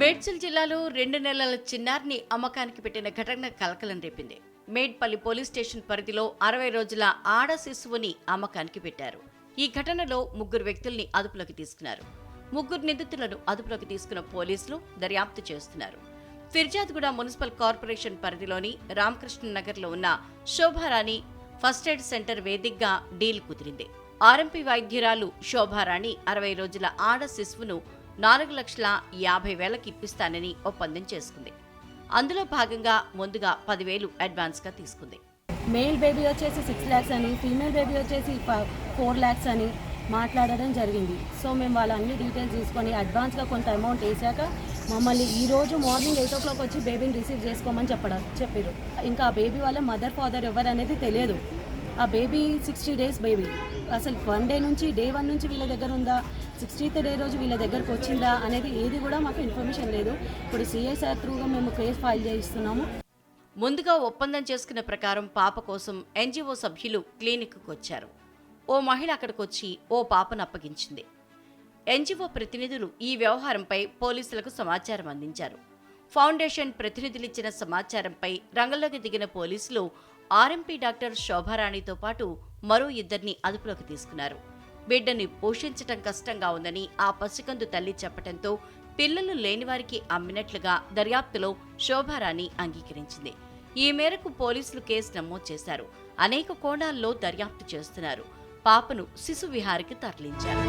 మేడ్చల్ జిల్లాలో రెండు నెలల చిన్నారిని అమ్మకానికి పెట్టిన ఘటన కలకలం రేపింది. మేడ్పల్లి పోలీస్ స్టేషన్ పరిధిలో అరవై రోజుల ఆడ శిశువుని అమ్మకానికి పెట్టారు. ఈ ఘటనలో ముగ్గురు వ్యక్తుల్ని అదుపులోకి తీసుకున్నారు. ముగ్గురు నిందితులను అదుపులోకి తీసుకున్న పోలీసులు దర్యాప్తు చేస్తున్నారు. ఫిర్జాద్గూడ మున్సిపల్ కార్పొరేషన్ పరిధిలోని రామకృష్ణ నగర్లో ఉన్న శోభారాణి ఫస్ట్ ఎయిడ్ సెంటర్ వేదికగా డీల్ కుదిరింది. ఆర్ఎంపీ వైద్యురాలు శోభారాణి అరవై రోజుల ఆడ శిశువును నాలుగు లక్షల యాభై వేలకు ఇప్పిస్తానని ఒప్పందం చేసుకుంది. అందులో భాగంగా ముందుగా పదివేలు అడ్వాన్స్గా తీసుకుంది. మేల్ బేబీ వచ్చేసి సిక్స్ ల్యాక్స్ అని ఫీమేల్ బేబీ వచ్చేసి ఫోర్ ల్యాక్స్ అని మాట్లాడడం జరిగింది. సో మేము వాళ్ళ అన్ని డీటెయిల్స్ తీసుకొని అడ్వాన్స్గా కొంత అమౌంట్ వేసాక మమ్మల్ని ఈ రోజు మార్నింగ్ ఎయిట్ ఓ క్లాక్ వచ్చి బేబీని రిసీవ్ చేసుకోమని చెప్పడం చెప్పారు ఇంకా ఆ బేబీ వాళ్ళ మదర్ ఫాదర్ ఎవరు అనేది తెలియదు. ఆ బేబీ సిక్స్టీ డేస్ బేబీ అసలు వన్ డే నుంచి డే వన్ నుంచి వీళ్ళ దగ్గర ఉందా? సిక్స్టీత్ డే రోజు వీళ్ళ దగ్గరకు వచ్చిందా? అనేది ఏది కూడా మాకు ఇన్ఫర్మేషన్ లేదు. ఇప్పుడు సిఎస్ఆర్ త్రూగా మేము కేసు ఫైల్ చేయిస్తున్నాము. ముందుగా ఒప్పందం చేసుకున్న ప్రకారం పాప కోసం ఎన్జిఓ సభ్యులు క్లినిక్కు వచ్చారు. ఓ మహిళ అక్కడికి వచ్చి ఓ పాపను అప్పగించింది. ఎన్జిఓ ప్రతినిధులు ఈ వ్యవహారంపై పోలీసులకు సమాచారం అందించారు. ఫౌండేషన్ ప్రతినిధులిచ్చిన సమాచారంపై రంగంలోకి దిగిన పోలీసులు ఆర్ఎంపీ డాక్టర్ శోభారాణితో పాటు మరో ఇద్దరిని అదుపులోకి తీసుకున్నారు. బిడ్డని పోషించటం కష్టంగా ఉందని ఆ పసికందు తల్లి చెప్పడంతో పిల్లలు లేనివారికి అమ్మినట్లుగా దర్యాప్తులో శోభారాణి అంగీకరించింది. ఈ మేరకు పోలీసులు కేసు నమోదు చేశారు. అనేక కోణాల్లో దర్యాప్తు చేస్తున్నారు. పాపను శిశు విహారికి తరలించారు.